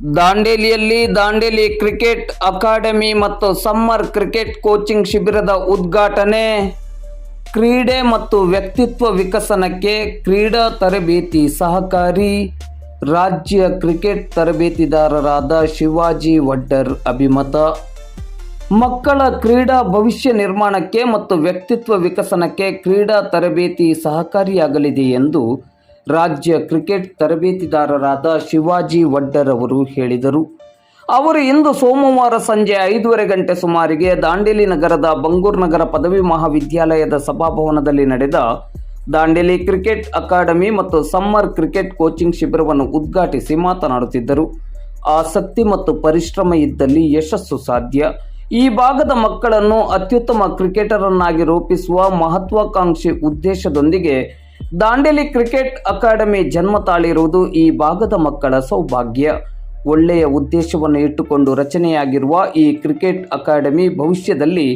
ದಾಂಡೇಲಿಯಲ್ಲಿ Dandeli cricket academy ಮತ್ತು summer cricket coaching ಶಿಬಿರದ ಉದ್ಘಾಟನೆ. ಕ್ರೀಡೆ ಮತ್ತು ವ್ಯಕ್ತಿತ್ವ ವಿಕಸನಕ್ಕೆ ಕ್ರೀಡಾ ತರಬೇತಿ ಸಹಕಾರಿ ರಾಜ್ಯ ಕ್ರಿಕೆಟ್ ತರಬೇತಿದಾರರಾದ ಶಿವಾಜಿ ವಡ್ಡರ್ ಅಭಿಮತ. ಮಕ್ಕಳ ಕ್ರೀಡಾ ಭವಿಷ್ಯ ನಿರ್ಮಾಣಕ್ಕೆ ಮತ್ತು ವ್ಯಕ್ತಿತ್ವ ವಿಕಸನಕ್ಕೆ ಕ್ರೀಡಾ ತರಬೇತಿ ಸಹಕಾರಿಯಾಗಲಿದೆ ಎಂದು ರಾಜ್ಯ ಕ್ರಿಕೆಟ್ ತರಬೇತಿದಾರರಾದ ಶಿವಾಜಿ ವಡ್ಡರ್ ಅವರು ಹೇಳಿದರು. ಅವರು ಇಂದು ಸೋಮವಾರ ಸಂಜೆ ಐದೂವರೆ ಗಂಟೆ ಸುಮಾರಿಗೆ ದಾಂಡೇಲಿ ನಗರದ ಬಂಗೂರ್ ನಗರ ಪದವಿ ಮಹಾವಿದ್ಯಾಲಯದ ಸಭಾಭವನದಲ್ಲಿ ನಡೆದ ದಾಂಡೇಲಿ ಕ್ರಿಕೆಟ್ ಅಕಾಡೆಮಿ ಮತ್ತು ಸಮ್ಮರ್ ಕ್ರಿಕೆಟ್ ಕೋಚಿಂಗ್ ಶಿಬಿರವನ್ನು ಉದ್ಘಾಟಿಸಿ ಮಾತನಾಡುತ್ತಿದ್ದರು. ಆಸಕ್ತಿ ಮತ್ತು ಪರಿಶ್ರಮ ಇದ್ದಲ್ಲಿ ಯಶಸ್ಸು ಸಾಧ್ಯ. ಈ ಭಾಗದ ಮಕ್ಕಳನ್ನು ಅತ್ಯುತ್ತಮ ಕ್ರಿಕೆಟರನ್ನಾಗಿ ರೂಪಿಸುವ ಮಹತ್ವಾಕಾಂಕ್ಷಿ ಉದ್ದೇಶದೊಂದಿಗೆ ದಾಂಡೇಲಿ ಕ್ರಿಕೆಟ್ ಅಕಾಡೆಮಿ ಜನ್ಮ ತಾಳಿರುವುದು ಈ ಭಾಗದ ಮಕ್ಕಳ ಸೌಭಾಗ್ಯ. ಒಳ್ಳೆಯ ಉದ್ದೇಶವನ್ನು ಇಟ್ಟುಕೊಂಡು ರಚನೆಯಾಗಿರುವ ಈ ಕ್ರಿಕೆಟ್ ಅಕಾಡೆಮಿ ಭವಿಷ್ಯದಲ್ಲಿ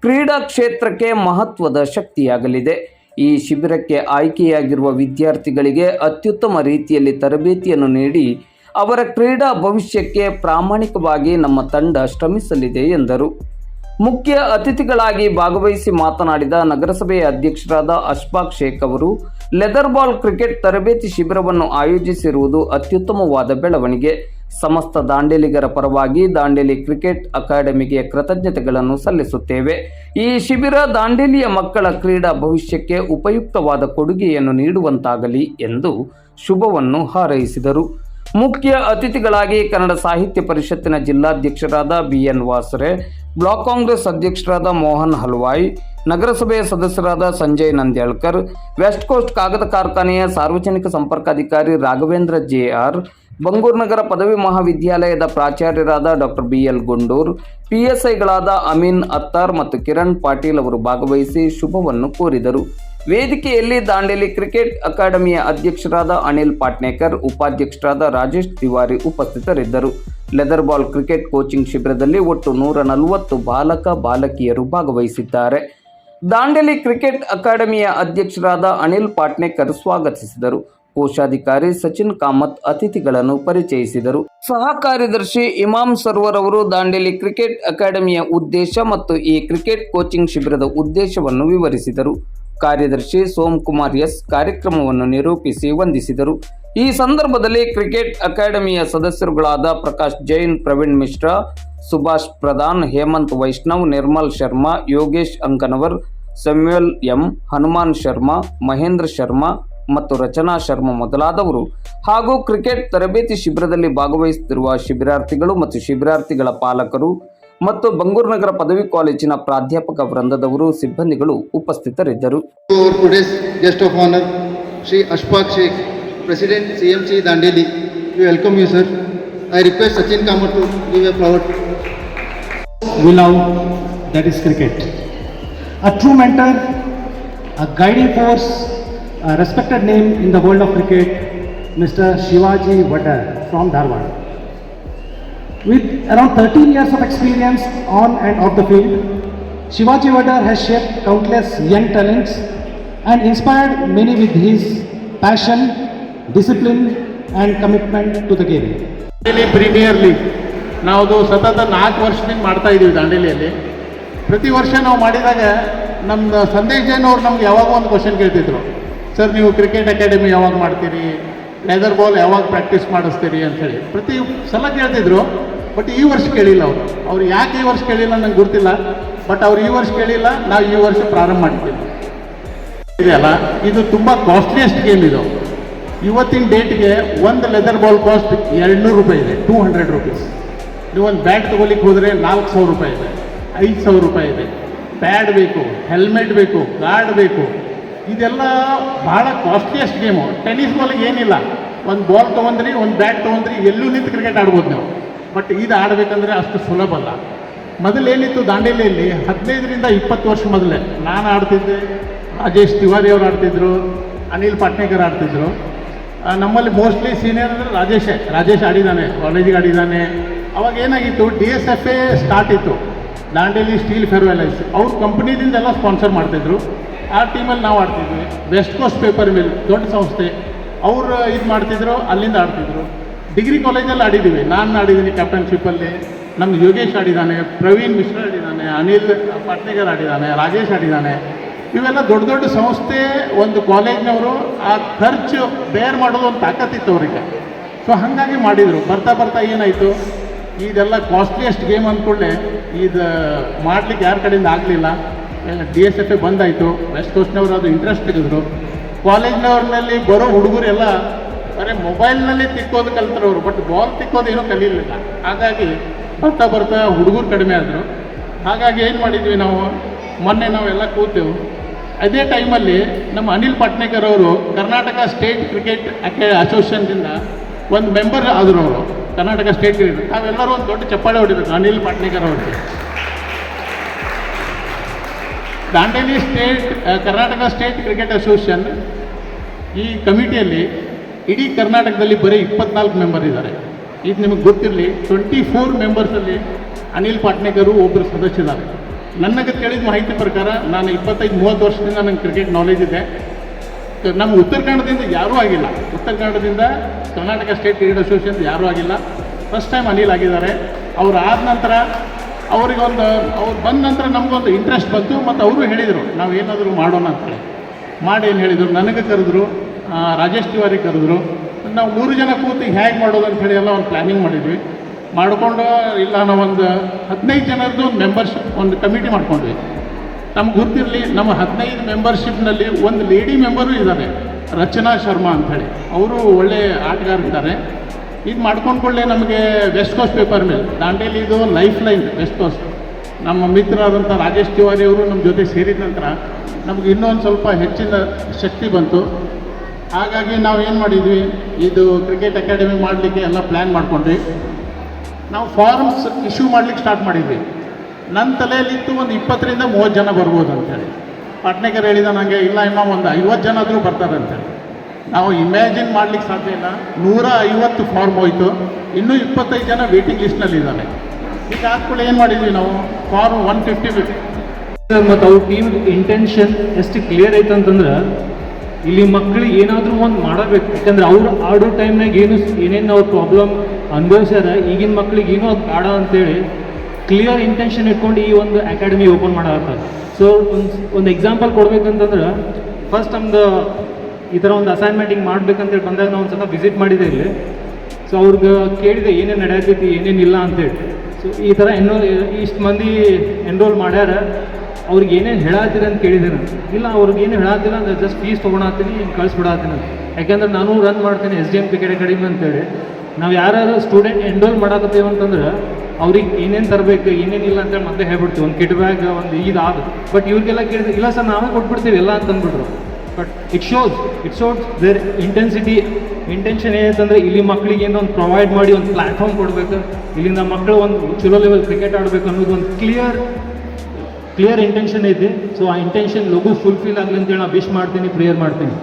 ಕ್ರೀಡಾ ಕ್ಷೇತ್ರಕ್ಕೆ ಮಹತ್ವದ ಶಕ್ತಿಯಾಗಲಿದೆ. ಈ ಶಿಬಿರಕ್ಕೆ ಆಯ್ಕೆಯಾಗಿರುವ ವಿದ್ಯಾರ್ಥಿಗಳಿಗೆ ಅತ್ಯುತ್ತಮ ರೀತಿಯಲ್ಲಿ ತರಬೇತಿಯನ್ನು ನೀಡಿ ಅವರ ಕ್ರೀಡಾ ಭವಿಷ್ಯಕ್ಕೆ ಪ್ರಾಮಾಣಿಕವಾಗಿ ನಮ್ಮ ತಂಡ ಶ್ರಮಿಸಲಿದೆ ಎಂದರು. ಮುಖ್ಯ ಅತಿಥಿಗಳಾಗಿ ಭಾಗವಹಿಸಿ ಮಾತನಾಡಿದ ನಗರಸಭೆಯ ಅಧ್ಯಕ್ಷರಾದ ಅಶ್ಫಾಕ್ ಶೇಖ್ ಅವರು, ಲೆದರ್ ಬಾಲ್ ಕ್ರಿಕೆಟ್ ತರಬೇತಿ ಶಿಬಿರವನ್ನು ಆಯೋಜಿಸಿರುವುದು ಅತ್ಯುತ್ತಮವಾದ ಬೆಳವಣಿಗೆ. ಸಮಸ್ತ ದಾಂಡೇಲಿಗರ ಪರವಾಗಿ ದಾಂಡೇಲಿ ಕ್ರಿಕೆಟ್ ಅಕಾಡೆಮಿಗೆ ಕೃತಜ್ಞತೆಗಳನ್ನು ಸಲ್ಲಿಸುತ್ತೇವೆ. ಈ ಶಿಬಿರ ದಾಂಡೇಲಿಯ ಮಕ್ಕಳ ಕ್ರೀಡಾ ಭವಿಷ್ಯಕ್ಕೆ ಉಪಯುಕ್ತವಾದ ಕೊಡುಗೆಯನ್ನು ನೀಡುವಂತಾಗಲಿ ಎಂದು ಶುಭವನ್ನು ಹಾರೈಸಿದರು. ಮುಖ್ಯ ಅತಿಥಿಗಳಾಗಿ ಕನ್ನಡ ಸಾಹಿತ್ಯ ಪರಿಷತ್ತಿನ ಜಿಲ್ಲಾಧ್ಯಕ್ಷರಾದ ಬಿಎನ್ ವಾಸರೆ ಬ್ಲಾಕ್ ಕಾಂಗ್ರೆಸ್ ಅಧ್ಯಕ್ಷರಾದ ಮೋಹನ್ ಹಲ್ವಾಯ್ ನಗರಸಭೆಯ ಸದಸ್ಯರಾದ ಸಂಜಯ್ ನಂದ್ಯಾಳ್ಕರ್, ವೆಸ್ಟ್ ಕೋಸ್ಟ್ ಕಾಗದ ಕಾರ್ಖಾನೆಯ ಸಾರ್ವಜನಿಕ ಸಂಪರ್ಕಾಧಿಕಾರಿ ರಾಘವೇಂದ್ರ ಜೆ ಆರ್ ಬಂಗೂರು ನಗರ ಪದವಿ ಮಹಾವಿದ್ಯಾಲಯದ ಪ್ರಾಚಾರ್ಯರಾದ ಡಾಕ್ಟರ್ ಬಿ ಎಲ್ ಗುಂಡೂರ್, ಪಿಎಸ್ಐಗಳಾದ ಅಮೀನ್ ಅತ್ತಾರ್ ಮತ್ತು ಕಿರಣ್ ಪಾಟೀಲ್ ಅವರು ಭಾಗವಹಿಸಿ ಶುಭವನ್ನು ಕೋರಿದರು. ವೇದಿಕೆಯಲ್ಲಿ ದಾಂಡೇಲಿ ಕ್ರಿಕೆಟ್ ಅಕಾಡೆಮಿಯ ಅಧ್ಯಕ್ಷರಾದ ಅನಿಲ್ ಪಾಟ್ನೇಕರ್, ಉಪಾಧ್ಯಕ್ಷರಾದ ರಾಜೇಶ್ ತಿವಾರಿ ಉಪಸ್ಥಿತರಿದ್ದರು. ಲೆದರ್ ಬಾಲ್ ಕ್ರಿಕೆಟ್ ಕೋಚಿಂಗ್ ಶಿಬಿರದಲ್ಲಿ ಒಟ್ಟು ನೂರ ನಲವತ್ತು ಬಾಲಕ ಬಾಲಕಿಯರು ಭಾಗವಹಿಸಿದ್ದಾರೆ. ದಾಂಡೇಲಿ ಕ್ರಿಕೆಟ್ ಅಕಾಡೆಮಿಯ ಅಧ್ಯಕ್ಷರಾದ ಅನಿಲ್ ಪಾಟ್ನೇಕರ್ ಸ್ವಾಗತಿಸಿದರು. ಕೋಶಾಧಿಕಾರಿ ಸಚಿನ್ ಕಾಮತ್ ಅತಿಥಿಗಳನ್ನು ಪರಿಚಯಿಸಿದರು. ಸಹ ಕಾರ್ಯದರ್ಶಿ ಇಮಾಮ್ ಸರ್ವರ್ ಅವರು ದಾಂಡೇಲಿ ಕ್ರಿಕೆಟ್ ಅಕಾಡೆಮಿಯ ಉದ್ದೇಶ ಮತ್ತು ಈ ಕ್ರಿಕೆಟ್ ಕೋಚಿಂಗ್ ಶಿಬಿರದ ಉದ್ದೇಶವನ್ನು ವಿವರಿಸಿದರು. ಕಾರ್ಯದರ್ಶಿ ಸೋಮಕುಮಾರ್ ಎಸ್ ಕಾರ್ಯಕ್ರಮವನ್ನು ನಿರೂಪಿಸಿ ವಂದಿಸಿದರು. ಈ ಸಂದರ್ಭದಲ್ಲಿ ಕ್ರಿಕೆಟ್ ಅಕಾಡೆಮಿಯ ಸದಸ್ಯರುಗಳಾದ ಪ್ರಕಾಶ್ ಜೈನ್, ಪ್ರವೀಣ್ ಮಿಶ್ರಾ, ಸುಭಾಷ್ ಪ್ರಧಾನ್, ಹೇಮಂತ್ ವೈಷ್ಣವ್, ನಿರ್ಮಲ್ ಶರ್ಮಾ, ಯೋಗೇಶ್ ಅಂಕನವರ್ ಸಮ್ಯುಯಲ್ ಎಂ, ಹನುಮಾನ್ ಶರ್ಮಾ, ಮಹೇಂದ್ರ ಶರ್ಮಾ ಮತ್ತು ರಚನಾ ಶರ್ಮಾ ಮೊದಲಾದವರು. ಹಾಗೂ ಕ್ರಿಕೆಟ್ ತರಬೇತಿ ಶಿಬಿರದಲ್ಲಿ ಭಾಗವಹಿಸುತ್ತಿರುವ ಶಿಬಿರಾರ್ಥಿಗಳು ಮತ್ತು ಶಿಬಿರಾರ್ಥಿಗಳ ಪಾಲಕರು ಮತ್ತು ಬಂಗೂರು ನಗರ ಪದವಿ ಕಾಲೇಜಿನ ಪ್ರಾಧ್ಯಾಪಕ ವೃಂದದವರು ಸಿಬ್ಬಂದಿಗಳು ಉಪಸ್ಥಿತರಿದ್ದರು guest of honour Shri Ashfaq Sheikh president C M C Dandeli you welcome you sir I request Sachin Kamath to give a flower. we is cricket is cricket. A true mentor, respected name in the respected name in the world of cricket, Mr. Shivaji Vadar from Dharwad. With around 13 years of experience on and off the field, Shivaji Vadar has shaped countless young talents and inspired many with his passion, discipline, and commitment to the game. Dandeli premier league ನಾವು ಸತತ ನಾಲ್ಕು ವರ್ಷದಿಂದ ಮಾಡ್ತಾ ಇದ್ದೀವಿ ದಾಂಡೇಲಿಯಲ್ಲಿ ಪ್ರತಿ ವರ್ಷ ನಾವು ಮಾಡಿದಾಗ ನಮ್ಮ ಸಂದೇಶ್ ಜೈನ್ ಅವ್ರು ನಮ್ಗೆ ಯಾವಾಗ ಒಂದು ಕ್ವಶನ್ ಕೇಳ್ತಿದ್ರು ಸರ್ ನೀವು ಕ್ರಿಕೆಟ್ ಅಕಾಡೆಮಿ ಯಾವಾಗ ಮಾಡ್ತೀರಿ ಲೆದರ್ ಬಾಲ್ ಯಾವಾಗ ಪ್ರಾಕ್ಟೀಸ್ ಮಾಡಿಸ್ತೀರಿ ಅಂಥೇಳಿ. ಪ್ರತಿ ಸಲ ಕೇಳ್ತಿದ್ರು ಬಟ್ ಈ ವರ್ಷ ಕೇಳಿಲ್ಲ ಅವರು. ಅವ್ರು ಯಾಕೆ ಈ ವರ್ಷ ಕೇಳಿಲ್ಲ ನಂಗೆ ಗೊತ್ತಿಲ್ಲ ಬಟ್ ಅವ್ರು ಈ ವರ್ಷ ಕೇಳಿಲ್ಲ, ನಾವು ಈ ವರ್ಷ ಪ್ರಾರಂಭ ಮಾಡ್ತೀವಿ. ಇದೆಯಲ್ಲ, ಇದು ತುಂಬ ಕಾಸ್ಟ್ಲಿಯೆಸ್ಟ್ ಗೇಮ್ ಇದು. ಇವತ್ತಿನ ಡೇಟ್ಗೆ ಒಂದು ಲೆದರ್ ಬಾಲ್ ಕಾಸ್ಟ್ ಎರಡುನೂರು ರೂಪಾಯಿ ಇದೆ ಟೂ ಹಂಡ್ರೆಡ್ ರುಪೀಸ್ ನೀವು ಒಂದು ಬ್ಯಾಟ್ ತೊಗೊಲಿಕ್ಕೆ ಹೋದರೆ ನಾಲ್ಕು ಸಾವಿರ ರೂಪಾಯಿ ಇದೆ, ಐದು ಸಾವಿರ ರೂಪಾಯಿ ಇದೆ. ಪ್ಯಾಡ್ ಬೇಕು ಹೆಲ್ಮೆಟ್ ಬೇಕು ಗಾರ್ಡ್ ಬೇಕು ಇದೆಲ್ಲ ಭಾಳ ಕಾಸ್ಟ್ಲಿಯಸ್ಟ್ ಗೇಮು ಟೆನ್ನಿಸ್ ಬಾಲಿಗೆ ಏನಿಲ್ಲ. ಒಂದು ಬಾಲ್ ತೊಗೊಂಡ್ರಿ, ಒಂದು ಬ್ಯಾಟ್ ತೊಗೊಂಡ್ರಿ, ಎಲ್ಲೂ ನಿಂತು ಕ್ರಿಕೆಟ್ ಆಡ್ಬೋದು ನಾವು. ಬಟ್ ಇದು ಆಡಬೇಕಂದ್ರೆ ಅಷ್ಟು ಸುಲಭ ಅಲ್ಲ. ಮೊದಲೇನಿತ್ತು ದಾಂಡೇಲಿಯಲ್ಲಿ, ಹದಿನೈದರಿಂದ ಇಪ್ಪತ್ತು ವರ್ಷ ಮೊದಲೇ, ನಾನು ಆಡ್ತಿದ್ದೆ, ರಾಜೇಶ್ ತಿವಾರಿ ಅವರು ಆಡ್ತಿದ್ರು, ಅನಿಲ್ ಪಾಟ್ನೇಕರ್ ಆಡ್ತಿದ್ರು. ನಮ್ಮಲ್ಲಿ ಮೋಸ್ಟ್ಲಿ ಸೀನಿಯರ್ ಅಂದರೆ ರಾಜೇಶೇ. ರಾಜೇಶ್ ಆಡಿದ್ದಾನೆ ಕಾಲೇಜಿಗೆ ಆಡಿದ್ದಾನೆ ಅವಾಗ ಏನಾಗಿತ್ತು D S F A start ಇತ್ತು. ದಾಂಡೇಲಿ ಸ್ಟೀಲ್ ಫೆರ್ವೆಲೈಸ್ ಅವ್ರ ಕಂಪ್ನಿದಿಂದ ಎಲ್ಲ ಸ್ಪಾನ್ಸರ್ ಮಾಡ್ತಿದ್ರು. ಆ ಟೀಮಲ್ಲಿ ನಾವು ಆಡ್ತಿದ್ವಿ. ವೆಸ್ಟ್ ಕೋಸ್ಟ್ ಪೇಪರ್ ಮಿಲ್ ದೊಡ್ಡ ಸಂಸ್ಥೆ. ಅವರು ಇದು ಮಾಡ್ತಿದ್ರು, ಅಲ್ಲಿಂದ ಆಡ್ತಿದ್ರು. ಡಿಗ್ರಿ ಕಾಲೇಜಲ್ಲಿ ಆಡಿದ್ದೀವಿ ನಾನು ಆಡಿದ್ದೀನಿ ಕ್ಯಾಪ್ಟನ್ಶಿಪ್ಪಲ್ಲಿ ನಮ್ಮ ಯೋಗೇಶ್ ಆಡಿದ್ದಾನೆ ಪ್ರವೀಣ್ ಮಿಶ್ರಾ ಆಡಿದ್ದಾನೆ ಅನಿಲ್ ಪಟ್ನೇಗರ್ ಆಡಿದ್ದಾನೆ ರಾಜೇಶ್ ಆಡಿದ್ದಾನೆ ಇವೆಲ್ಲ ದೊಡ್ಡ ದೊಡ್ಡ ಸಂಸ್ಥೆ, ಒಂದು ಕಾಲೇಜ್ನವರು ಆ ಖರ್ಚು ಬೇರ್ ಮಾಡೋದು ಒಂದು ತಾಕತ್ತಿತ್ತು ಅವರಿಗೆ. ಸೊ ಹಾಗಾಗಿ ಮಾಡಿದರು. ಬರ್ತಾ ಬರ್ತಾ ಏನಾಯಿತು? ಇದೆಲ್ಲ ಕಾಸ್ಟ್ಲಿಯೆಸ್ಟ್ ಗೇಮ್ ಅಂದ್ಕೊಳ್ಳೆ ಇದು ಮಾಡ್ಲಿಕ್ಕೆ ಯಾರ ಕಡೆಯಿಂದ ಆಗಲಿಲ್ಲ. ಡಿ ಎಸ್ ಎಫ್ ಬಂದಾಯಿತು. ವೆಸ್ಟ್ ಕೋಸ್ಟ್ನವರು ಅದು ಇಂಟ್ರೆಸ್ಟ್ ತೆಗೆದ್ರು. ಕಾಲೇಜ್ನವ್ರಲ್ಲಿ ಬರೋ ಹುಡುಗರೆಲ್ಲ ಬರೀ ಮೊಬೈಲ್ನಲ್ಲಿ ತಿಕ್ಕೋದು ಕಲ್ತರವರು ಬಟ್ ಬಾಲ್ ತಿಕ್ಕೋದು ಏನೂ ಕಲೀಲಿಲ್ಲ. ಹಾಗಾಗಿ ಬರ್ತಾ ಬರ್ತಾ ಹುಡುಗರು ಕಡಿಮೆ ಆದರು. ಹಾಗಾಗಿ ಏನು ಮಾಡಿದ್ವಿ ನಾವು? ಮೊನ್ನೆ ನಾವೆಲ್ಲ ಕೂತೆವು. ಅದೇ ಟೈಮಲ್ಲಿ ನಮ್ಮ ಅನಿಲ್ ಪಟ್ನೇಕರ್ ಅವರು ಕರ್ನಾಟಕ ಸ್ಟೇಟ್ ಕ್ರಿಕೆಟ್ ಅಕೆ ಅಸೋಸಿಯೇಷನ್ದಿಂದ ಒಂದು ಮೆಂಬರ್ ಆದರು ಅವರು. ಕರ್ನಾಟಕ ಸ್ಟೇಟ್ ಕ್ರಿಕೆಟ್ ನಾವೆಲ್ಲರೂ ಒಂದು ದೊಡ್ಡ ಚಪ್ಪಾಳೆ ಹೊಡಿಬೇಕು ಅನಿಲ್ ಪಟ್ನೇಕರ್ ಅವರಿಗೆ. Dandeli state Karnataka state cricket association ಈ ಕಮಿಟಿಯಲ್ಲಿ ಇಡೀ ಕರ್ನಾಟಕದಲ್ಲಿ ಬರೀ ಇಪ್ಪತ್ನಾಲ್ಕು ಮೆಂಬರ್ ಇದ್ದಾರೆ. ಇದು ನಿಮಗೆ ಗೊತ್ತಿರಲಿ ಟ್ವೆಂಟಿ ಫೋರ್ ಮೆಂಬರ್ಸಲ್ಲಿ ಅನಿಲ್ ಪಾಟ್ನೇಕರು ಒಬ್ಬರು ಸದಸ್ಯರಾರೆ ನನಗೆ ತಿಳಿದ ಮಾಹಿತಿ ಪ್ರಕಾರ ನಾನು ಇಪ್ಪತ್ತೈದು, ಮೂವತ್ತು ವರ್ಷದಿಂದ ನನಗೆ ಕ್ರಿಕೆಟ್ ನಾಲೆಜ್ ಇದೆ. ನಮ್ಮ ಉತ್ತರ ಕನ್ನಡದಿಂದ ಯಾರೂ ಆಗಿಲ್ಲ. ಉತ್ತರ ಕನ್ನಡದಿಂದ ಕರ್ನಾಟಕ ಸ್ಟೇಟ್ ಕ್ರಿಕೆಟ್ ಅಸೋಸಿಯೇಷನ್ ಯಾರೂ ಆಗಿಲ್ಲ. ಫಸ್ಟ್ ಟೈಮ್ ಅನಿಲ್ ಆಗಿದ್ದಾರೆ. ಅವ್ರು ಆದ ನಂತರ ಅವರಿಗೊಂದು, ಅವ್ರು ಬಂದ ನಂತರ ನಮಗೊಂದು ಇಂಟ್ರೆಸ್ಟ್ ಬಂತು ಮತ್ತು ಅವರು ಹೇಳಿದರು, ನಾವು ಏನಾದರೂ ಮಾಡೋಣ ಅಂತೇಳಿ. ಮಾಡಿ ಏನು ಹೇಳಿದರು? ನನಗೆ ಕರೆದ್ರು ರಾಜೇಶ್ ತಿವಾರಿ ಕರೆದ್ರು, ನಾವು ಮೂರು ಜನ ಕೂತು ಹೇಗೆ ಮಾಡೋದು ಹೇಳಿ ಎಲ್ಲ ಒಂದು ಪ್ಲ್ಯಾನಿಂಗ್ ಮಾಡಿದ್ವಿ. ಮಾಡಿಕೊಂಡು ಇಲ್ಲ, ನಾವು ಒಂದು ಹದಿನೈದು ಜನರದ್ದು ಒಂದು ಮೆಂಬರ್ಶಿಪ್ ಒಂದು ಕಮಿಟಿ ಮಾಡ್ಕೊಂಡ್ವಿ. ನಮ್ಗೆ ಗೊತ್ತಿರಲಿ, ನಮ್ಮ ಹದಿನೈದು ಮೆಂಬರ್ಶಿಪ್ನಲ್ಲಿ ಒಂದು ಲೇಡಿ ಮೆಂಬರು ಇದ್ದಾರೆ ರಚನಾ ಶರ್ಮಾ ಅಂಥೇಳಿ ಅವರು ಒಳ್ಳೆ ಆಟಗಾರಿದ್ದಾರೆ ಇದು ಮಾಡ್ಕೊಂಡ್ಕೊಳ್ಳೆ ನಮಗೆ ವೆಸ್ಟ್ ಕೋಸ್ಟ್ ಪೇಪರ್ ಮೇಲೆ ದಾಂಡೇಲಿ ಇದು ಲೈಫ್ ಲೈನ್ ವೆಸ್ಟ್ ಕೋಸ್ಟ್ ನಮ್ಮ ಮಿತ್ರರಾದಂಥ ರಾಜೇಶ್ ತಿವಾರಿ ಅವರು ನಮ್ಮ ಜೊತೆ ಸೇರಿದ ನಂತರ ನಮ್ಗೆ ಇನ್ನೊಂದು ಸ್ವಲ್ಪ ಹೆಚ್ಚಿನ ಶಕ್ತಿ ಬಂತು. ಹಾಗಾಗಿ ನಾವು ಏನು ಮಾಡಿದ್ವಿ? ಇದು ಕ್ರಿಕೆಟ್ ಅಕಾಡೆಮಿ ಮಾಡಲಿಕ್ಕೆ ಎಲ್ಲ ಪ್ಲ್ಯಾನ್ ಮಾಡ್ಕೊಂಡ್ವಿ. ನಾವು ಫಾರ್ಮ್ಸ್ ಇಶ್ಯೂ ಮಾಡ್ಲಿಕ್ಕೆ ಸ್ಟಾರ್ಟ್ ಮಾಡಿದ್ವಿ. ನನ್ನ ತಲೆಯಲ್ಲಿತ್ತು ಒಂದು ಇಪ್ಪತ್ತರಿಂದ ಮೂವತ್ತು ಜನ ಬರ್ಬೋದು ಅಂತೇಳಿ ಪಾಟ್ನೇಕರ್ ಹೇಳಿದ ನನಗೆ ಇಲ್ಲ, ಇನ್ನೂ ಒಂದು ಐವತ್ತು ಜನ ಆದರೂ ಬರ್ತಾರೆ ಅಂತೇಳಿ ನಾವು ಇಮ್ಯಾಜಿನ್ ಮಾಡ್ಲಿಕ್ಕೆ ಸಾಧ್ಯ ಇಲ್ಲ. ನೂರ ಐವತ್ತು ಫಾರ್ಮ್ ಹೋಯಿತು. ಇನ್ನೂ ಇಪ್ಪತ್ತೈದು ಜನ ವೇಟಿಂಗ್ ಲಿಸ್ಟ್ನಲ್ಲಿದ್ದಾರೆ ಈಗ ಆದ್ಮೇಲೆ ಏನು ಮಾಡಿದ್ವಿ ನಾವು? ಫಾರ್ಮ್ ಒನ್ ಫಿಫ್ಟಿ ಮತ್ತು ಅವ್ರ ಟೀಮ್ ಇಂಟೆನ್ಷನ್ ಎಷ್ಟು ಕ್ಲಿಯರ್ ಐತೆ ಅಂತಂದ್ರೆ ಇಲ್ಲಿ ಮಕ್ಕಳು ಏನಾದರೂ ಒಂದು ಮಾಡಬೇಕು. ಯಾಕಂದ್ರೆ ಅವ್ರು ಆಡೋ ಟೈಮ್ನಾಗ ಏನು ಏನೇನು ಅವ್ರ ಪ್ರಾಬ್ಲಮ್ ಅನುಭವಿಸ್ಯಾರ, ಈಗಿನ ಮಕ್ಳಿಗೆ ಏನೋ ಅದು ಬೇಡ ಅಂತೇಳಿ ಕ್ಲಿಯರ್ ಇಂಟೆನ್ಷನ್ ಇಟ್ಕೊಂಡು ಈ ಒಂದು ಅಕಾಡೆಮಿ ಓಪನ್ ಮಾಡಾಕತ್ತಾರೆ. ಸೊ ಒಂದು ಒಂದು ಎಕ್ಸಾಂಪಲ್ ಕೊಡ್ಬೇಕಂತಂದ್ರೆ ಫಸ್ಟ್ ನಮ್ದು ಈ ಥರ ಒಂದು ಅಸೈನ್ಮೆಂಟ್ ಹಿಂಗೆ ಮಾಡ್ಬೇಕಂತೇಳಿ ಬಂದಾಗ ನಾವು ಒಂದು ಸಲ ವಿಸಿಟ್ ಮಾಡಿದೆ ಇಲ್ಲಿ. ಸೊ ಅವ್ರಿಗೆ ಕೇಳಿದೆ, ಏನೇನು ನಡೆಯತೈತಿ ಏನೇನಿಲ್ಲ ಅಂತೇಳಿ ಸೊ ಈ ಥರ ಎನ್ರೋಲ್ ಇಷ್ಟು ಮಂದಿ ಎನ್ರೋಲ್ ಮಾಡ್ಯಾರ. ಅವ್ರಿಗೆ ಏನೇನು ಹೇಳತ್ತೀರಿ ಅಂತ ಕೇಳಿದೆ ನಾನು. ಇಲ್ಲ, ಅವ್ರಿಗೆ ಏನು ಹೇಳತ್ತಿಲ್ಲ ಅಂದ್ರೆ ಜಸ್ಟ್ ಫೀಸ್ ತೊಗೊಳತ್ತೀನಿ ಹಿಂಗೆ ಕಳಿಸ್ಬಿಡತ್ತೀನಿ ಯಾಕೆಂದ್ರೆ ನಾನು ರನ್ ಮಾಡ್ತೀನಿ S D M cricket academy ಅಂತೇಳಿ ನಾವು ಯಾರು ಸ್ಟೂಡೆಂಟ್ ಎನ್ರೋಲ್ ಮಾಡಕತ್ತೇವೆ ಅಂತಂದ್ರೆ ಅವ್ರಿಗೆ ಏನೇನು ತರಬೇಕು, ಏನೇನಿಲ್ಲ ಅಂತೇಳಿ ಮತ್ತೆ ಹೇಳ್ಬಿಡ್ತೀವಿ. ಒಂದು ಕಿಟ್ ಬ್ಯಾಗ್ ಒಂದು ಇದಾದ ಬಟ್ ಇವ್ರಿಗೆಲ್ಲ ಕೇಳಿದ್ರೆ, ಇಲ್ಲ ಸರ್, ನಾವೇ ಕೊಟ್ಬಿಡ್ತೀವಿ ಎಲ್ಲ ಅಂತ ಅಂದ್ಬಿಟ್ರು. But it shows it shows their intensity intention ಏನಂತಂದರೆ ಇಲ್ಲಿ ಮಕ್ಕಳಿಗೆ ಏನೋ ಒಂದು ಪ್ರೊವೈಡ್ ಮಾಡಿ ಒಂದು ಪ್ಲಾಟ್ಫಾರ್ಮ್ ಕೊಡಬೇಕು, ಇಲ್ಲಿಂದ ಮಕ್ಕಳು ಒಂದು ಚಲೋ ಲೆವೆಲ್ ಕ್ರಿಕೆಟ್ ಆಡಬೇಕು ಅನ್ನೋದು ಒಂದು ಕ್ಲಿಯರ್ ಕ್ಲಿಯರ್ ಇಂಟೆನ್ಷನ್ ಐತಿ ಸೊ ಆ ಇಂಟೆನ್ಷನ್ ಲಘು ಫುಲ್ಫಿಲ್ ಆಗಲಿ ಅಂತೇಳಿ ನಾನು ವಿಶ್ ಮಾಡ್ತೀನಿ ಪ್ರೇಯರ್ ಮಾಡ್ತೀನಿ.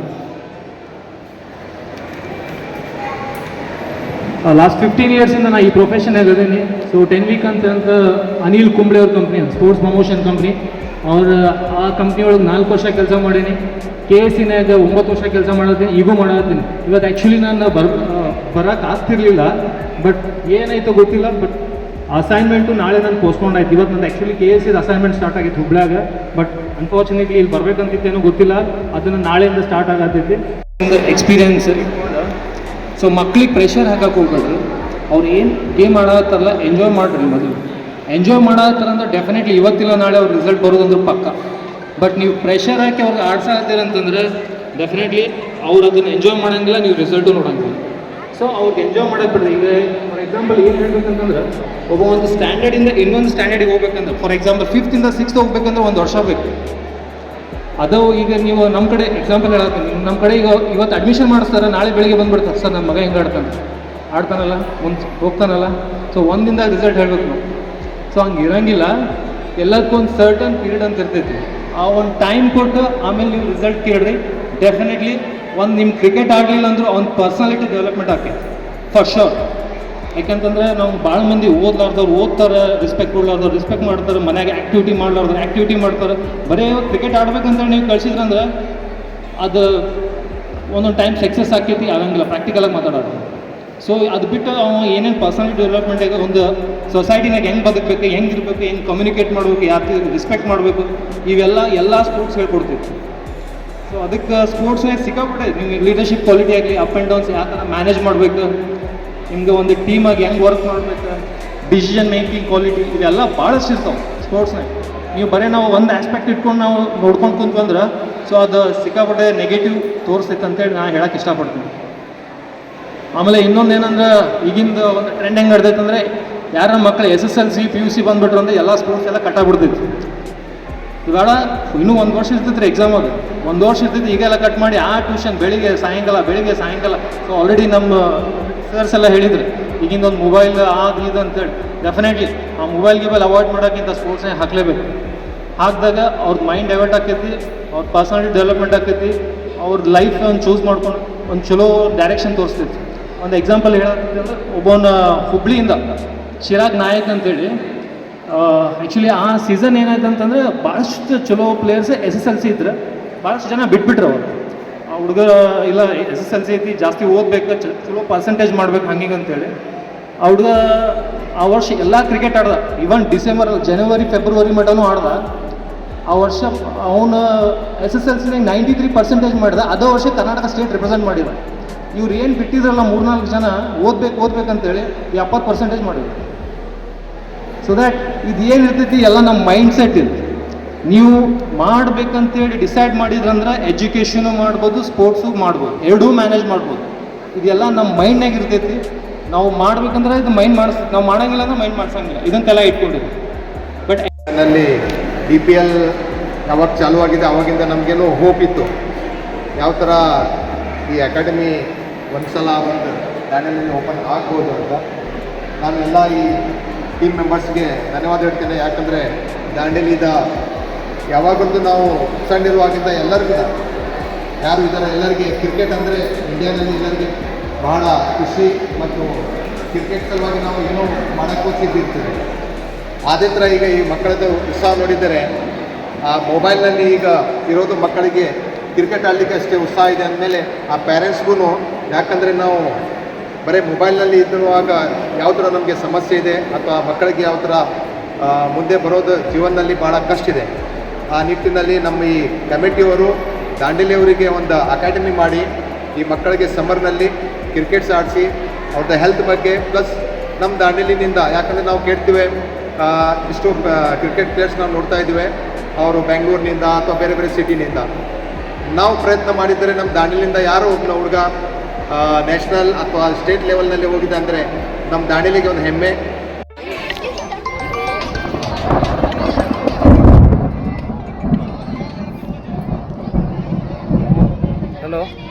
ಲಾಸ್ಟ್ ಫಿಫ್ಟೀನ್ ಇಯರ್ಸಿಂದ ನಾನು ಈ ಪ್ರೊಫೆಷನ್ ಇದ್ದೀನಿ ಸೊ ಟೆನ್ ವೀಕ್ ಅಂತ ಅನಿಲ್ ಕುಂಬ್ಳೆ ಅವ್ರ ಕಂಪ್ನಿ ಸ್ಪೋರ್ಟ್ಸ್ ಪ್ರಮೋಷನ್ ಕಂಪ್ನಿ ಅವ್ರ, ಆ ಕಂಪ್ನಿ ಒಳಗೆ ನಾಲ್ಕು ವರ್ಷ ಕೆಲಸ ಮಾಡೀನಿ. ಕೆ ಎಸ್ ಸಿನಾಗ ಒಂಬತ್ತು ವರ್ಷ ಕೆಲಸ ಮಾಡತ್ತೀನಿ, ಈಗೂ ಮಾಡತ್ತೀನಿ. ಇವತ್ತು ಆ್ಯಕ್ಚುಲಿ ನಾನು ಬರ್ ಬರೋಕೆ ಆಗ್ತಿರ್ಲಿಲ್ಲ ಬಟ್ ಏನಾಯ್ತೋ ಗೊತ್ತಿಲ್ಲ ಬಟ್ ಅಸೈನ್ಮೆಂಟು ನಾಳೆ ನಾನು ಪೋಸ್ಟ್ಪೋನ್ ಆಯ್ತು. ಇವತ್ತು ನಂದು ಆ್ಯಕ್ಚುಲಿ ಕೆ ಎಸ್ ಸಿದು ಅಸೈನ್ಮೆಂಟ್ ಸ್ಟಾರ್ಟ್ ಆಗಿತ್ತು ಹುಬ್ಳ್ಯಾಗ ಬಟ್ ಅನ್ಫಾರ್ಚುನೇಟ್ಲಿ ಇಲ್ಲಿ ಬರಬೇಕಂತಿತ್ತೇನೋ ಗೊತ್ತಿಲ್ಲ. ಅದನ್ನು ನಾಳೆಯಿಂದ ಸ್ಟಾರ್ಟ್ ಆಗತ್ತೈತಿ ಒಂದು ಎಕ್ಸ್ಪೀರಿಯನ್ಸ್ ಸೊ ಮಕ್ಳಿಗೆ ಪ್ರೆಷರ್ ಹಾಕಕ್ಕೆ ಹೋಗ್ಬೇಡ್ರಿ. ಅವ್ರು ಏನು ಗೇಮ್ ಆಡತ್ತಾರಲ್ಲ ಎಂಜಾಯ್ ಮಾಡ್ರಿ ಮೊದಲು. ಎಂಜಾಯ್ ಅಂದ್ರೆ ಡೆಫಿನೆಟ್ಲಿ ಇವತ್ತಿಲ್ಲ, ನಾಳೆ ಅವ್ರ ರಿಸಲ್ಟ್ ಬರೋದಂದ್ರೆ ಪಕ್ಕ. ಬಟ್ ನೀವು ಪ್ರೆಷರ್ ಹಾಕಿ ಅವ್ರಿಗೆ ಆಡ್ಸಾತ್ತೀರ ಅಂತಂದ್ರೆ ಡೆಫಿನೆಟ್ಲಿ ಅವ್ರು ಅದನ್ನು ಎಂಜಾಯ್ ಮಾಡೋಂಗಿಲ್ಲ, ನೀವು ರಿಸಲ್ಟು ನೋಡೋಂಗಿಲ್ಲ. ಸೊ ಅವ್ರಿಗೆ ಎಂಜಾಯ್ ಮಾಡಕ್ಕೆ ಬಿಡ್ರಿ. ಈಗ ಫಾರ್ ಎಕ್ಸಾಂಪಲ್ ಏನು ಹೇಳ್ಬೇಕಂತಂದ್ರೆ ಒಬ್ಬ ಒಂದು ಸ್ಟ್ಯಾಂಡರ್ಡಿಂದ ಇನ್ನೊಂದು ಸ್ಟ್ಯಾಂಡರ್ಡಿಗೆ ಹೋಗ್ಬೇಕಂದ್ರೆ ಫಾರ್ ಎಕ್ಸಾಂಪಲ್ ಫಿಫ್ತಿಂದ ಸಿಕ್ಸ್ತ್ ಹೋಗ್ಬೇಕಂದ್ರೆ ಒಂದು ವರ್ಷ ಬೇಕು. ಅದು ಈಗ ನೀವು ನಮ್ಮ ಕಡೆ ಎಕ್ಸಾಂಪಲ್ ಹೇಳ್ತೀನಿ ನಮ್ಮ ಕಡೆ ಈಗ ಇವತ್ತು ಅಡ್ಮಿಷನ್ ಮಾಡಿಸ್ತಾರೆ, ನಾಳೆ ಬೆಳಿಗ್ಗೆ ಬಂದ್ಬಿಡ್ತಾರೆ. ಸರ್ ನನ್ನ ಮಗ ಹೆಂಗೆ ಆಡ್ತಾನೆ. ಆಡ್ತಾನಲ್ಲ ಮುಂಚೆ ಹೋಗ್ತಾನಲ್ಲ. ಸೊ ಒಂದಿಂದ ರಿಸಲ್ಟ್ ಹೇಳ್ಬೇಕು ನಾವು. ಸೊ ಹಂಗೆ ಇರಂಗಿಲ್ಲ. ಎಲ್ಲದಕ್ಕೂ ಒಂದು ಸರ್ಟನ್ ಪೀರಿಯಡ್ ಅಂತ ಇರ್ತೈತಿ. ಆ ಒಂದು ಟೈಮ್ ಕೊಟ್ಟು ಆಮೇಲೆ ನೀವು ರಿಸಲ್ಟ್ ಕೇಳ್ರಿ. ಡೆಫಿನೆಟ್ಲಿ ಒಂದು ನಿಮ್ಮ ಕ್ರಿಕೆಟ್ ಆಡಲಿಲ್ಲ ಅಂದ್ರೂ ಅವ್ನ ಪರ್ಸನಾಲಿಟಿ ಡೆವಲಪ್ಮೆಂಟ್ ಆಗ್ತೈತಿ ಫಾರ್ ಶೋರ್ ಯಾಕಂತಂದ್ರೆ ನಾವು ಭಾಳ ಮಂದಿ ಓದ್ಲಾರ್ದವ್ರು ಓದ್ತಾರೆ ರೆಸ್ಪೆಕ್ಟ್ ಕೊಡ್ಲಾರ್ದವ್ರು ರೆಸ್ಪೆಕ್ಟ್ ಮಾಡ್ತಾರೆ ಮನೆಗೆ ಆ್ಯಕ್ಟಿವಿಟಿ ಮಾಡ್ಲಾರ್ದವ್ರು ಆ್ಯಕ್ಟಿವಿಟಿ ಮಾಡ್ತಾರೆ. ಬರೀ ಕ್ರಿಕೆಟ್ ಆಡ್ಬೇಕಂದ್ರೆ ನೀವು ಕಳ್ಸಿದ್ರಂದ್ರೆ ಅದು ಒಂದೊಂದು ಟೈಮ್ ಸಕ್ಸಸ್ ಆಕೈತಿ, ಆಗಂಗಿಲ್ಲ ಪ್ರಾಕ್ಟಿಕಲಾಗಿ ಮಾತಾಡೋದು. ಸೊ ಅದು ಬಿಟ್ಟು ಅವ್ನು ಏನೇನು ಪರ್ಸನಾಲಿಟಿ ಡೆವಲಪ್ಮೆಂಟಾಗ ಒಂದು ಸೊಸೈಟಿನಾಗ ಹೆಂಗೆ ಬದುಕಬೇಕು, ಹೆಂಗೆ ಇರಬೇಕು, ಹೆಂಗೆ ಕಮ್ಯುನಿಕೇಟ್ ಮಾಡಬೇಕು ಯಾಕೆ ರೆಸ್ಪೆಕ್ಟ್ ಮಾಡಬೇಕು, ಇವೆಲ್ಲ ಎಲ್ಲ ಸ್ಪೋರ್ಟ್ಸ್ ಹೇಳ್ಕೊಡ್ತೀವಿ. ಸೊ ಅದಕ್ಕೆ ಸ್ಪೋರ್ಟ್ಸ್ನಾಗ ಸಿಕ್ಕಾಬಿಟ್ಟೆ ನಿಮಗೆ ಲೀಡರ್ಶಿಪ್ ಕ್ವಾಲಿಟಿ ಆಗಲಿ ಅಪ್ ಆ್ಯಂಡ್ ಡೌನ್ಸ್ ಯಾವ ಥರ ಮ್ಯಾನೇಜ್ ಮಾಡಬೇಕು ನಿಮ್ಗೆ ಒಂದು ಟೀಮಾಗಿ ಹೆಂಗೆ ವರ್ಕ್ ಮಾಡಬೇಕು? ಡಿಸಿಷನ್ ಮೇಕಿಂಗ್ ಕ್ವಾಲಿಟಿ ಇದೆಲ್ಲ ಭಾಳಷ್ಟು ಇರ್ತಾವೆ ಸ್ಪೋರ್ಟ್ಸ್ನಾಗ ನೀವು ಬರೀ ನಾವು ಒಂದು ಆಸ್ಪೆಕ್ಟ್ ಇಟ್ಕೊಂಡು ನಾವು ನೋಡ್ಕೊಂಡು ಕುಂತ್ಕೊಂಡ್ರೆ ಸೊ ಅದು ಸಿಕ್ಕಾಪಟ್ಟೆ ನೆಗೆಟಿವ್ ತೋರಿಸ್ತೈತೆ ಅಂತೇಳಿ ನಾನು ಹೇಳಕ್ಕೆ ಇಷ್ಟಪಡ್ತೀನಿ. ಆಮೇಲೆ ಇನ್ನೊಂದು ಏನಂದ್ರೆ ಈಗಿಂದ ಒಂದು ಟ್ರೆಂಡ್ ಹೆಂಗೆ ನಡ್ದೈತೆ ಅಂದರೆ, ಯಾರ ಮಕ್ಕಳು S S L C P U C ಬಂದ್ಬಿಟ್ರು ಅಂದರೆ ಎಲ್ಲ ಸ್ಪೋರ್ಟ್ಸ್ ಎಲ್ಲ ಕಟ್ಟಾಗ್ಬಿಡ್ತೈತಿ ಇವಾಗ ಇನ್ನೂ ಒಂದು ವರ್ಷ ಇರ್ತೈತೆ ರೀ ಎಕ್ಸಾಮ್ ಅದು. ಒಂದು ವರ್ಷ ಇರ್ತೈತಿ, ಈಗೆಲ್ಲ ಕಟ್ ಮಾಡಿ ಆ ಟ್ಯೂಷನ್ ಬೆಳಿಗ್ಗೆ ಸಾಯಂಕಾಲ ಬೆಳಿಗ್ಗೆ ಸಾಯಂಕಾಲ. ಸೊ ಆಲ್ರೆಡಿ ನಮ್ಮ ಸರ್ಸ್ ಎಲ್ಲ ಹೇಳಿದ್ರು. ಈಗಿಂದ ಒಂದು ಮೊಬೈಲ್ ಅದು ಇದು ಅಂತೇಳಿ. ಡೆಫಿನೆಟ್ಲಿ ಆ ಮೊಬೈಲ್ ಗಿಬೈಲ್ ಅವಾಯ್ಡ್ ಮಾಡೋಕ್ಕಿಂತ ಸ್ಪೋರ್ಟ್ಸ್ನೇ ಹಾಕಲೇಬೇಕು. ಹಾಕಿದಾಗ ಅವ್ರದ್ದು ಮೈಂಡ್ ಡೈವರ್ಟ್ ಆಕೈತಿ, ಅವ್ರ ಪರ್ಸನಾಲಿಟಿ ಡೆವಲಪ್ಮೆಂಟ್ ಆಕೈತಿ, ಅವ್ರ ಲೈಫ್ ಒಂದು ಚೂಸ್ ಮಾಡ್ಕೊಂಡು, ಒಂದು ಚಲೋ ಡೈರೆಕ್ಷನ್ ತೋರಿಸ್ತೈತಿ. ಒಂದು ಎಕ್ಸಾಂಪಲ್ ಹೇಳೋದಂದ್ರೆ ಒಬ್ಬನ ಹುಬ್ಳಿಯಿಂದ ಚಿರಾಗ್ ನಾಯಕ್ ಅಂತೇಳಿ ಆ್ಯಕ್ಚುಲಿ ಆ ಸೀಸನ್ ಏನಾಯ್ತು ಅಂತಂದರೆ ಭಾಳಷ್ಟು ಚಲೋ players S S L C ಇದ್ರೆ ಭಾಳಷ್ಟು ಜನ ಬಿಟ್ಬಿಟ್ರು ಅವರು. ಹುಡುಗ, ಇಲ್ಲ, ಎಸ್ ಎಸ್ ಎಲ್ ಸಿ ಐತಿ, ಜಾಸ್ತಿ ಓದ್ಬೇಕು ಚಲೋ ಪರ್ಸೆಂಟೇಜ್ ಮಾಡ್ಬೇಕು ಹಂಗೆ ಅಂತೇಳಿ ಆ ಹುಡುಗ ಆ ವರ್ಷ ಎಲ್ಲ ಕ್ರಿಕೆಟ್ ಆಡ್ದ. ಇವನ್ ಡಿಸೆಂಬರ್ ಜನವರಿ ಫೆಬ್ರವರಿ ಮಟನೂ ಆಡ್ದ. ಆ ವರ್ಷ ಅವನು ಎಸ್ ಎಸ್ ಎಲ್ ಸಿನಾಗ ನೈಂಟಿ ತ್ರೀ ಪರ್ಸೆಂಟೇಜ್ ಮಾಡಿದ. ಅದೇ ವರ್ಷ ಕರ್ನಾಟಕ ಸ್ಟೇಟ್ ರಿಪ್ರೆಸೆಂಟ್ ಮಾಡಿದ. ಇವ್ರು ಏನು ಬಿಟ್ಟಿದ್ರಲ್ಲ ಮೂರ್ನಾಲ್ಕು ಜನ, ಓದ್ಬೇಕು ಓದ್ಬೇಕು ಓದ್ಬೇಕಂತೇಳಿ ಎಪ್ಪತ್ತು ಪರ್ಸೆಂಟೇಜ್ ಮಾಡಿದ್ರು. ಸೊ ದ್ಯಾಟ್ ಇದು ಏನು ಇರ್ತೈತಿ, ಎಲ್ಲ ನಮ್ಮ ಮೈಂಡ್ ಸೆಟ್ ಇದು. ನೀವು ಮಾಡ್ಬೇಕಂತೇಳಿ ಡಿಸೈಡ್ ಮಾಡಿದ್ರಂದ್ರೆ ಎಜುಕೇಷನು ಮಾಡ್ಬೋದು ಸ್ಪೋರ್ಟ್ಸು ಮಾಡ್ಬೋದು, ಎರಡೂ ಮ್ಯಾನೇಜ್ ಮಾಡ್ಬೋದು. ಇದೆಲ್ಲ ನಮ್ಮ ಮೈಂಡ್ನಾಗ ಇರ್ತೈತಿ. ನಾವು ಮಾಡ್ಬೇಕಂದ್ರೆ ಇದು ಮೈಂಡ್ ಮಾಡಿಸ್, ನಾವು ಮಾಡೋಂಗಿಲ್ಲ ಅಂದ್ರೆ ಮೈಂಡ್ ಮಾಡ್ಸಂಗಿಲ್ಲ. ಇದಂತೆಲ್ಲ ಇಟ್ಕೊಂಡಿದ್ವಿ ಬಟ್ನಲ್ಲಿ ಡಿ ಪಿ ಎಲ್ ಯಾವಾಗ ಚಾಲೂ ಆಗಿದೆ. ಅವಾಗಿಂದ ನಮಗೇನು ಹೋಪ್ ಇತ್ತು. ಯಾವ ಥರ ಈ ಅಕಾಡೆಮಿ ಒಂದು ಸಲ ಒಂದು ದಾಂಡೇಲಿ ಓಪನ್ ಆಗ್ಬೋದು ಅಂತ. ನಾನು ಎಲ್ಲ ಈ ಟೀಮ್ ಮೆಂಬರ್ಸ್ಗೆ ಧನ್ಯವಾದ ಹೇಳ್ತೇನೆ. ಯಾಕಂದರೆ ದಾಂಡೇಲಿದ ಯಾವಾಗಂತೂ ನಾವು ಸಣ್ಣಿರುವಾಗಿಂದ ಎಲ್ಲರಿಗೂ ಯಾರು ಇದರ ಎಲ್ಲರಿಗೆ ಕ್ರಿಕೆಟ್ ಅಂದರೆ ಇಂಡಿಯಾದಲ್ಲಿ ಎಲ್ಲರಿಗೆ ಬಹಳ ಖುಷಿ ಮತ್ತು ಕ್ರಿಕೆಟ್ ಸಲುವಾಗಿ ನಾವು ಏನೋ ಮಾಡೋಕ್ಕೋಸ್ಕಿರ್ತೀವಿ ಅದೇ ಥರ ಈಗ ಈ ಮಕ್ಕಳದ್ದು ಉತ್ಸಾಹ ನೋಡಿದರೆ ಆ ಮೊಬೈಲ್ನಲ್ಲಿ ಈಗ ಇರೋದು ಮಕ್ಕಳಿಗೆ ಕ್ರಿಕೆಟ್ ಆಡಲಿಕ್ಕೆ ಅಷ್ಟೇ ಉತ್ಸಾಹ ಇದೆ ಅಂದಮೇಲೆ ಆ ಪೇರೆಂಟ್ಸ್ಗೂ ಯಾಕಂದರೆ ನಾವು ಬರೀ ಮೊಬೈಲ್ನಲ್ಲಿ ಇದ್ದಿರುವಾಗ ಯಾವ ಥರ ನಮಗೆ ಸಮಸ್ಯೆ ಇದೆ ಅಥವಾ ಮಕ್ಕಳಿಗೆ ಯಾವ ಥರ ಮುಂದೆ ಬರೋದು ಜೀವನದಲ್ಲಿ ಭಾಳ ಕಷ್ಟ ಇದೆ. ಆ ನಿಟ್ಟಿನಲ್ಲಿ ನಮ್ಮ ಈ ಕಮಿಟಿಯವರು ದಾಂಡೇಲಿಯವರಿಗೆ ಒಂದು ಅಕಾಡೆಮಿ ಮಾಡಿ ಈ ಮಕ್ಕಳಿಗೆ ಸಮ್ಮರ್ನಲ್ಲಿ ಕ್ರಿಕೆಟ್ಸ್ ಆಡಿಸಿ ಅವ್ರದ್ದು ಹೆಲ್ತ್ ಬಗ್ಗೆ ಪ್ಲಸ್ ನಮ್ಮ ದಾಂಡೇಲಿನಿಂದ, ಯಾಕಂದರೆ ನಾವು ಕೇಳ್ತೀವಿ ಇಷ್ಟು ಕ್ರಿಕೆಟ್ ಪ್ಲೇಯರ್ಸ್ ನಾವು ನೋಡ್ತಾ ಇದ್ದೀವಿ, ಅವರು ಬೆಂಗಳೂರಿನಿಂದ ಅಥವಾ ಬೇರೆ ಬೇರೆ ಸಿಟಿನಿಂದ. ನಾವು ಪ್ರಯತ್ನ ಮಾಡಿದರೆ ನಮ್ಮ ದಾಂಡೇಲಿಂದ ಯಾರೋ ಒಬ್ಬನ ಹುಡುಗ ನ್ಯಾಷನಲ್ ಅಥವಾ ಸ್ಟೇಟ್ ಲೆವೆಲ್ನಲ್ಲಿ ಹೋಗಿದೆ ಅಂದರೆ ನಮ್ಮ ದಾಂಡೇಲಿಗೆ ಒಂದು ಹೆಮ್ಮೆ হলো